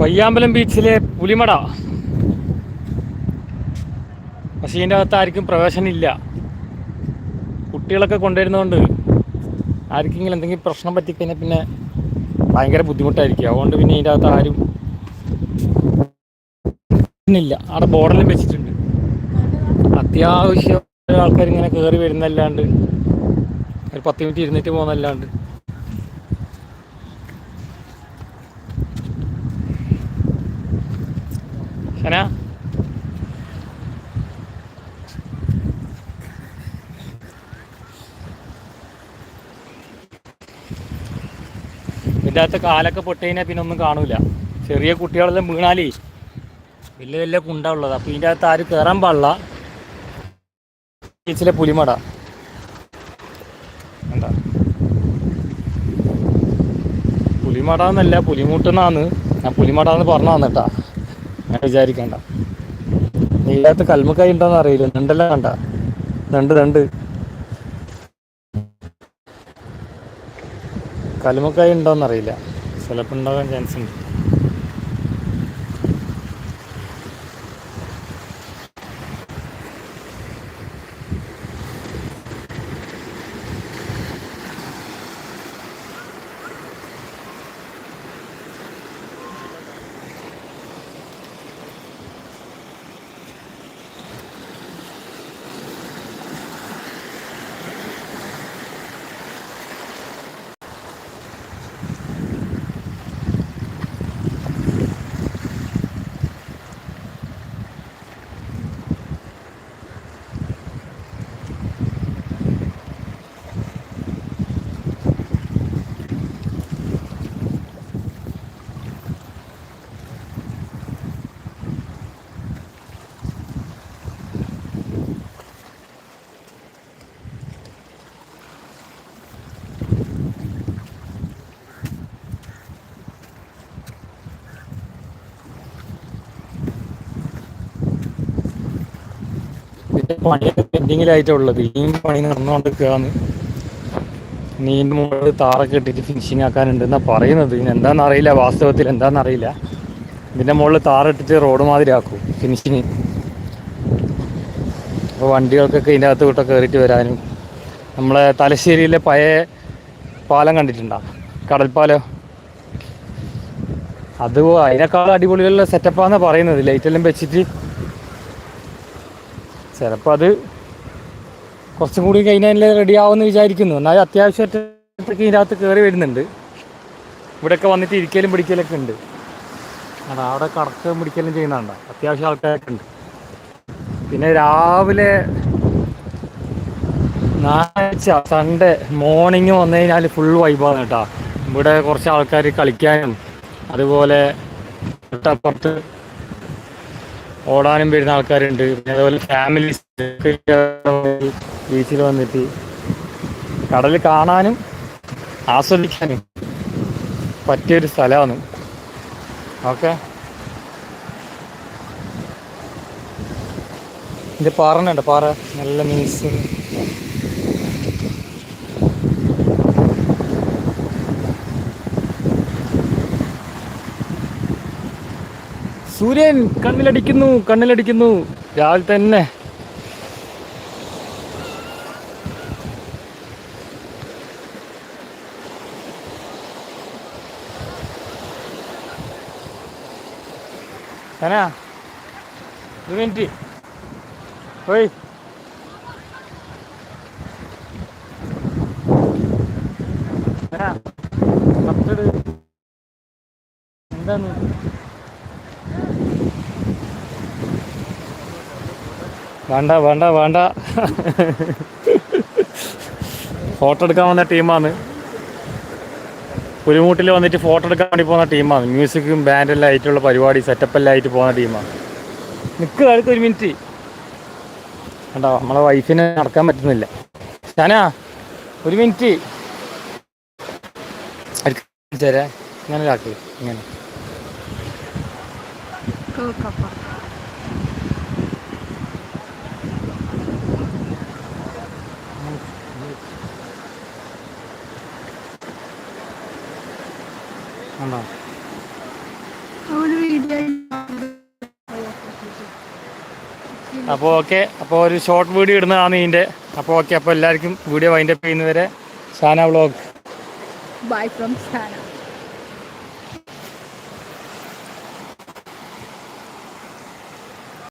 പയ്യാമ്പലം ബീച്ചിലെ പുലിമട. പക്ഷേ ഇതിന്റെ അകത്ത് ആർക്കും പ്രവേശനമില്ല. കുട്ടികളൊക്കെ കൊണ്ടുവരുന്നതുകൊണ്ട് ആർക്കെങ്കിലും എന്തെങ്കിലും പ്രശ്നം പറ്റിക്കഴിഞ്ഞാൽ പിന്നെ ഭയങ്കര ബുദ്ധിമുട്ടായിരിക്കും. അതുകൊണ്ട് പിന്നെ ഇതിന്റെ അകത്ത് ആരും ഇല്ല. അവിടെ ബോർഡറിലും വെച്ചിട്ടുണ്ട്. അത്യാവശ്യം ആൾക്കാർ ഇങ്ങനെ കയറി വരുന്നല്ലാണ്ട് ഒരു പത്ത് മിനിറ്റ് ഇരുന്നിട്ട് പോകുന്നല്ലാണ്ട് ഷന? ഇതിന്റെ അകത്ത് കാലൊക്കെ പൊട്ടി കഴിഞ്ഞാൽ പിന്നെ ഒന്നും കാണൂല. ചെറിയ കുട്ടികളെല്ലാം വീണാലേ വലിയ വലിയ കുണ്ട ഉള്ളത്. അപ്പോൾ ഇതിന്റെ അകത്ത് ആരും കയറാൻ പാടില്ല. പുലിമട. എന്താ പുലിമട എന്നല്ല ഞാൻ പുലിമട എന്ന് പറഞ്ഞു തന്നിട്ടാ ഞാൻ വിചാരിക്കണ്ട. ഇതിനകത്ത് കൽമക്കായി ഉണ്ടോന്ന് അറിയില്ല. രണ്ടെല്ലാം കണ്ട. രണ്ട് രണ്ട്. കൽമക്കായി ഉണ്ടോ അറിയില്ല ചിലപ്പോൾ ഉണ്ടാകാൻ ചാൻസ് ഉണ്ട്. പണിയൊക്കെ പെൻഡിങ്ങിലായിട്ടുള്ളത് ഈ പണി നടന്നുകൊണ്ടിരിക്കുകയാണ്. നീണ്ട് മുകളിൽ താറൊക്കെ ഇട്ടിട്ട് ഫിനിഷിങ് ആക്കാനുണ്ട് എന്നാ പറയുന്നത്. ഇനി എന്താണെന്ന് അറിയില്ല. വാസ്തവത്തിൽ എന്താണെന്ന് അറിയില്ല. ഇതിന്റെ മുകളിൽ താറിട്ടിട്ട് റോഡ് മാതിരി ആക്കും ഫിനിഷിങ് അപ്പോൾ വണ്ടികൾക്കൊക്കെ ഇതിന്റെ അകത്ത് കൂട്ടൊക്കെ കയറിയിട്ട് വരാനും. നമ്മളെ തലശ്ശേരിയിലെ പഴയ പാലം കണ്ടിട്ടുണ്ടോ? കടൽപ്പാലം. അത് അതിനേക്കാൾ അടിപൊളിയുള്ള സെറ്റപ്പാന്നാണ് പറയുന്നത്. ലൈറ്റെല്ലാം വെച്ചിട്ട് ചിലപ്പോൾ അത് കുറച്ചും കൂടി കഴിഞ്ഞാൽ റെഡി ആവുമെന്ന് വിചാരിക്കുന്നു. എന്നാൽ അത്യാവശ്യമായിട്ടൊക്കെ ഇതിനകത്ത് കയറി വരുന്നുണ്ട്. ഇവിടെയൊക്കെ വന്നിട്ട് ഇരിക്കലും പിടിക്കലൊക്കെ ഉണ്ട്. അതാ അവിടെ കടക്കുകയും പിടിക്കലും ചെയ്യുന്നുണ്ടോ അത്യാവശ്യം ആൾക്കാരൊക്കെ ഉണ്ട്. പിന്നെ രാവിലെ ഞായറാഴ്ച സൺഡേ മോർണിംഗ് വന്നു കഴിഞ്ഞാൽ ഫുൾ വൈബാണ് കേട്ടോ. ഇവിടെ കുറച്ച് ആൾക്കാർ കളിക്കാനും അതുപോലെ തൊട്ടപ്പുറത്ത് ഓടാനും വരുന്ന ആൾക്കാരുണ്ട്. പിന്നെ അതുപോലെ ഫാമിലീസ് ബീച്ചിൽ വന്നിട്ട് കടൽ കാണാനും ആസ്വദിക്കാനും പറ്റിയൊരു സ്ഥലമാണ്. ഓക്കെ. ഇത് പാറനുണ്ട് പാറ. നല്ല മീൻസ് സൂര്യൻ കണ്ണിലടിക്കുന്നു കണ്ണിലടിക്കുന്നു. രാവിലെ തന്നെ. കത്തിട് എന്താണ്? വേണ്ട വേണ്ട വേണ്ട. ഫോട്ടോ എടുക്കാൻ വന്ന ടീമാണ്. പുലിമൂട്ടിൽ വന്നിട്ട് ഫോട്ടോ എടുക്കാൻ വേണ്ടി പോകുന്ന ടീമാണ്. മ്യൂസിക്കും ബാൻഡെല്ലാം ആയിട്ടുള്ള പരിപാടി സെറ്റപ്പ് എല്ലാം ആയിട്ട് പോകുന്ന ടീമാണ്. നിൽക്കുക അടുത്ത് ഒരു മിനിറ്റ്. കണ്ടോ നമ്മളെ വൈഫിനെ നടക്കാൻ പറ്റുന്നില്ല. ഞാനാ ഒരു മിനിറ്റ്. തരാ. ഇങ്ങനെ ഇങ്ങനെ. വീഡിയോ അപ്പോൾ ഓക്കെ അപ്പോൾ ഒരു ഷോർട്ട് വീഡിയോ ഇടുന്നതാണ് ഇതിന്റെ അപ്പോൾ ഓക്കെ അപ്പൊ എല്ലാവർക്കും വീഡിയോ വൈൻഡപ്പ് ചെയ്യുന്നവരെ Sana vlog bye from Sana